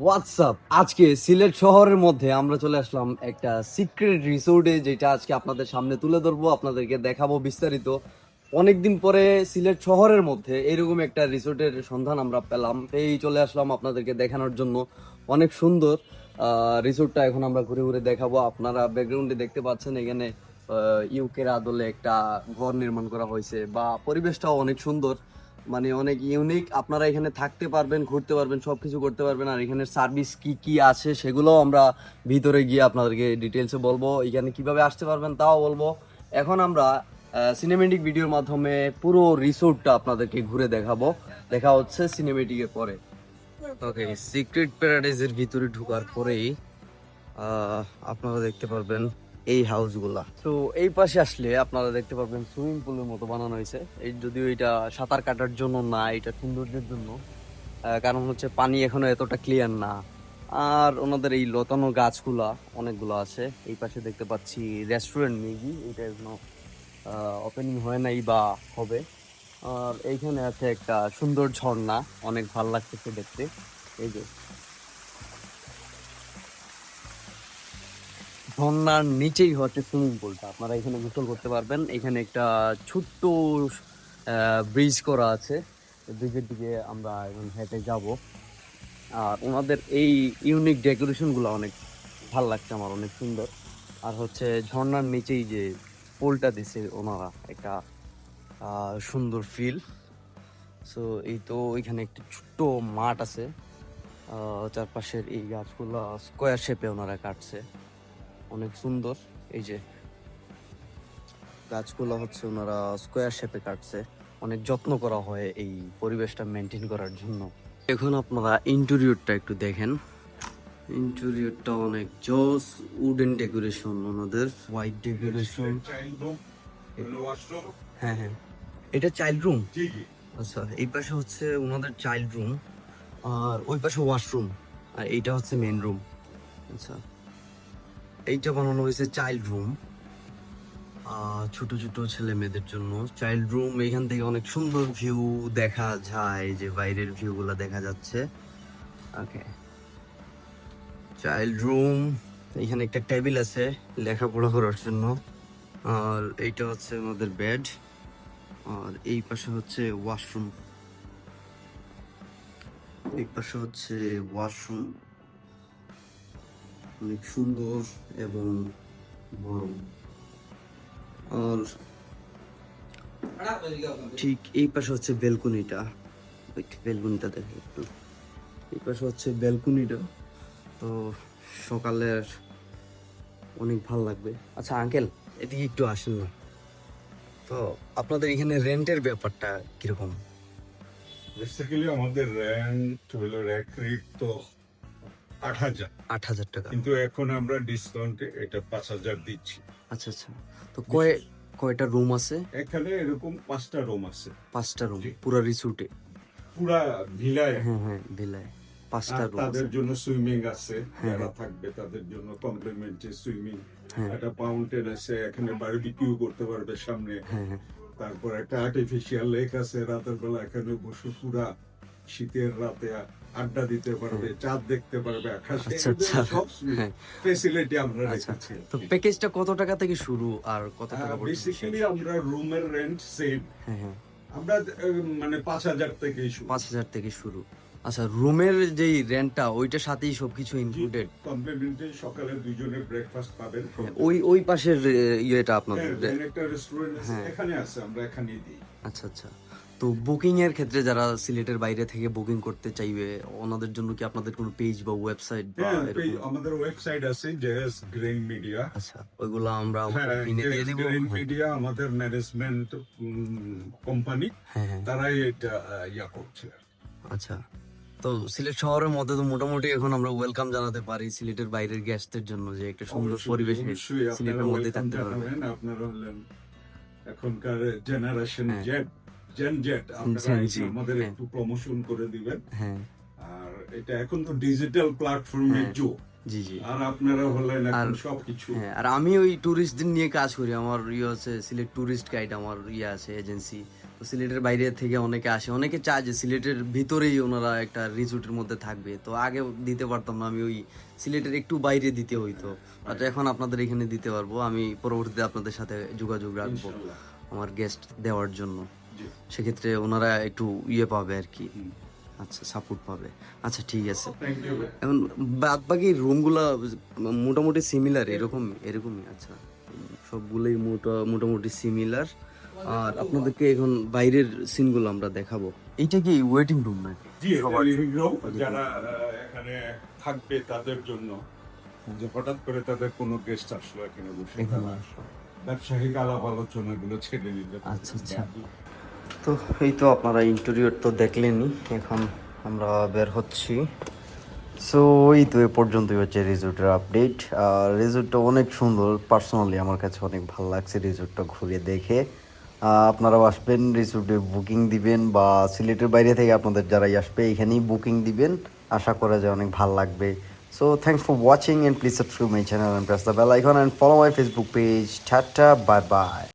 WhatsApp আজকে সিলেট শহরের মধ্যে আমরা চলে আসলাম একটা সিক্রেট রিসোর্টে যেটা আজকে আপনাদের সামনে তুলে ধরবো, আপনাদেরকে দেখাবো বিস্তারিত। অনেকদিন পরে সিলেট শহরের মধ্যে এরকম একটা রিসোর্টের সন্ধান আমরা পেলাম। এই চলে আসলাম আপনাদেরকে দেখানোর জন্য। অনেক সুন্দর রিসোর্টটা এখন আমরা ঘুরে ঘুরে দেখাবো। আপনারা ব্যাকগ্রাউন্ডে দেখতে পাচ্ছেন, এখানে ইউকের আদলে একটা ঘর নির্মাণ করা হয়েছে বা পরিবেশটাও অনেক সুন্দর। মানে অনেক ইউনিক আপনারা এখানে থাকতে পারবেন, ঘুরতে পারবেন সব কিছু করতে পারবেন। আর এখানে সার্ভিস কি কি আছে সেগুলো আমরা ভিতরে গিয়ে আপনাদেরকে ডিটেলসে বলব। এখানে কীভাবে আসতে পারবেন তাও বলব। এখন আমরা সিনেমেটিক ভিডিওর মাধ্যমে পুরো রিসোর্টটা আপনাদেরকে ঘুরে দেখাবো। দেখা হচ্ছে সিনেমেটিকের পরে। ওকে সিক্রেট প্যারাডাইজের ভিতরে ঢোকার পরেই আপনারা দেখতে পারবেন এই হাউসগুলা তো এই পাশে আসলে আপনারা দেখতে পারবেন সুইমিং পুলের মতো বানানো হয়েছে। এই যদিও এটা সাঁতার কাটার জন্য না, এটা সৌন্দর্যের জন্য। কারণ হচ্ছে পানি এখনও এতটা ক্লিয়ার না। আর ওনাদের এই লতানো গাছগুলা অনেকগুলো আছে। এই পাশে দেখতে পাচ্ছি রেস্টুরেন্ট মেবি এটা এখনও ওপেনিং হয় নাই বা হবে। আর এইখানে আছে একটা সুন্দর ঝর্ণা, অনেক ভালো লাগতেছে দেখতে। এই যে ঝর্ণার নিচেই হচ্ছে সুইমিং পুলটা আপনারা এখানে গোসল করতে পারবেন। এখানে একটা ছোট্ট ব্রিজ করা আছে। ব্রিজের দিকে আমরা এখন হেঁটে যাব। আর ওনাদের এই ইউনিক ডেকোরেশনগুলো অনেক ভালো লাগছে, আমার অনেক সুন্দর। আর হচ্ছে ঝর্ণার নিচেই যে পোলটা দিছে ওনারা, একটা সুন্দর ফিল সো এই তো এখানে একটা ছোট্ট মাঠ আছে। চারপাশের এই গাছগুলো স্কোয়ার শেপে ওনারা কাটছে। অনেক সুন্দর। এই যে গাছগুলো হচ্ছে ওনারা স্কোয়ার শেপে কাটছে। অনেক যত্ন করা হয় এই পরিবেশটা মেনটেন করার জন্য। এখন আপনারা ইন্টেরিয়রটা একটু দেখেন। ইন্টেরিয়রটা অনেক জস উডেন ডেকোরেশন ওনাদের। হোয়াইট ডেকোরেশন হ্যাঁ হ্যাঁ। এটা চাইল্ড রুম আচ্ছা এই পাশে হচ্ছে ওনাদের চাইল্ড রুম আর ওই পাশে ওয়াশরুম আর এইটা হচ্ছে মেন রুম আচ্ছা। এইটা বানানো হয়েছে চাইল্ড রুম ছোট ছোট ছেলে মেয়েদের জন্য। চাইল্ড রুম এখান থেকে অনেক সুন্দর ভিউ দেখা যায়, যে বাইরের ভিউগুলো দেখা যাচ্ছে। ওকে চাইল্ড রুম এখানে একটা টেবিল আছে লেখাপড়া করার জন্য। আর এইটা হচ্ছে আমাদের বেড আর এই পাশে হচ্ছে ওয়াশরুম এই পাশে হচ্ছে ওয়াশরুম অনেক সুন্দর এবং বড়। আর ঠিক এই পাশে হচ্ছে বেলকুনিটা। বেলকুনিটা দেখে একটু। এই পাশে হচ্ছে বেলকুনিটা। তো সকালের অনেক ভালো লাগবে। আচ্ছা আঙ্কেল, এদিকে একটু আসেন না। তো আপনাদের এখানে রেন্টের ব্যাপারটা কীরকম? বেসিক্যালি আমাদের রেন্ট হলো রেট তো আট হাজার। আট হাজার টাকা। কিন্তু এখন আমরা ডিসকাউন্টে এটা পাঁচ হাজার দিচ্ছি। আচ্ছা আচ্ছা। তো কয় কয়টা রুম আছে? এখানে এরকম পাঁচটা রুম আছে। পাঁচটা রুম পুরো রিসোর্টে পুরা ভিলায়। হ্যাঁ হ্যাঁ ভিলায়। পাঁচটা রুম তাদের জন্য সুইমিং আছে হ্যাঁ। যারা থাকবে তাদের জন্য কমপ্লিমেন্টারি সুইমিং হ্যাঁ। একটা ফাউন্টেন আছে এখানে বারবিকিউ করতে পারবে সামনে। হ্যাঁ হ্যাঁ। তারপর একটা আর্টিফিশিয়াল লেক আছে রাতের বেলা এখানে বসে পুরা শীতের রাতে আড্ডা দিতে পারবে চাঁদ দেখতে পারবে আকাশে আচ্ছা। সব হ্যাঁ। ফেসিলিটি আমরা আচ্ছা। রেখেছি তো প্যাকেজটা কত টাকা থেকে শুরু আর কত টাকা বেসিক্যালি আমরা রুমের রেন্ট সেম হ্যাঁ হ্যাঁ। আমরা মানে পাঁচ হাজার থেকে শুরু। পাঁচ হাজার থেকে শুরু। আচ্ছা রুমের যেই রেন্টটা ওইটার সাথেই সবকিছু ইনক্লুডেড কমপ্লিমেন্টারি সকালে ব্রেকফাস্ট পাবেন ওই ওই পাশের ইয়েটা আপনাদের হ্যাঁ, একটা রেস্টুরেন্ট হ্যাঁ। এখানে আছে আমরা এখানেই দিই। আচ্ছা আচ্ছা। তো বুকিং এর ক্ষেত্রে যারা সিলেটের বাইরে থেকে বুকিং করতে চাইবে ওনাদের জন্য কি আপনাদের কোনো পেজ বা ওয়েবসাইট বা হ্যাঁ আমাদের ওয়েবসাইট আছে জেএস গ্রেন মিডিয়া আচ্ছা ওইগুলো আমরা হ্যাঁ কিনে দিয়ে দিব। গ্রেন মিডিয়া আমাদের ম্যানেজমেন্ট কোম্পানি হ্যাঁ হ্যাঁ। তারাই এটা ইয়া করছে আচ্ছা তো সিলেট শহরের মধ্যে তো মোটামুটি এখন আমরা ওয়েলকাম জানাতে পারি সিলেটের বাইরের গেস্টদের জন্য যে একটা সুন্দর পরিবেশ সিলেটের মধ্যে থাকতে পারবে। আপনারা হলেন এখনকার জেনারেশন হ্যাঁ। জেড জেন জেড আপনারা এসে আমাদের হ্যাঁ। একটু প্রমোশন করে দিবেন। হ্যাঁ। আর এটা এখন তো ডিজিটাল প্ল্যাটফর্মের হ্যাঁ। যুগ। জি জি। আর আপনারা হলেন এখন সবকিছু। হ্যাঁ আর আমি ওই ট্যুরিস্টদের নিয়ে কাজ করি। আমার ইয়ে আছে সিলেট ট্যুরিস্ট গাইড আমার ইয়ে আছে এজেন্সি তো সিলেটের বাইরে থেকে অনেকে আসে। অনেকে চায় যে সিলেটের ভিতরেই ওনারা একটা রিসোর্টের মধ্যে থাকবে। তো আগে দিতে পারতাম না আমি ওই সিলেটের একটু বাইরে দিতে হইতো। বাট এখন আপনাদের এখানে দিতে পারব। আমি পরবর্তীতে আপনাদের সাথে যোগাযোগ রাখব আমার গেস্ট দেওয়ার জন্য। সেক্ষেত্রে ওনারা একটু ইয়ে পাবে আর কি। আচ্ছা সাপোর্ট পাবে। আচ্ছা ঠিক আছে। এখন বাদ বাকি রুমগুলো মোটামুটি সিমিলার এরকম এরকমই আচ্ছা। সবগুলোই মোটা মোটামুটি সিমিলার আর আপনাদেরকে এখন বাইরের সিনগুলো আমরা দেখাবো। এইটা কি ওয়েটিং রুম নাকি? জি যারা এখানে থাকবে তাদের জন্য। যে হঠাৎ করে তাদের কোনো গেস্ট আসলো এখানে বসে ব্যবসায়িক আলাপ আলোচনাগুলো ছেড়ে পারবে। আচ্ছা, আচ্ছা। তো এই তো আপনারা ইন্টেরিয়র তো দেখলেনই, এখন আমরা বের হচ্ছি। সো এই তো এ পর্যন্তই হচ্ছে রিসোর্টের আপডেট আর রিজোর্টটা অনেক সুন্দর পার্সোনালি আমার কাছে অনেক ভালো লাগছে রিসোর্টটা ঘুরে দেখে। আপনারাও আসবেন রিসোর্টে বুকিং দিবেন বা সিলেটের বাইরে থেকে আপনাদের যারাই আসবে, এখানেই বুকিং দিবেন। আশা করা যায় অনেক ভালো লাগবে। So thanks for watching and please subscribe my channel and press the bell icon and follow my Facebook page tata bye bye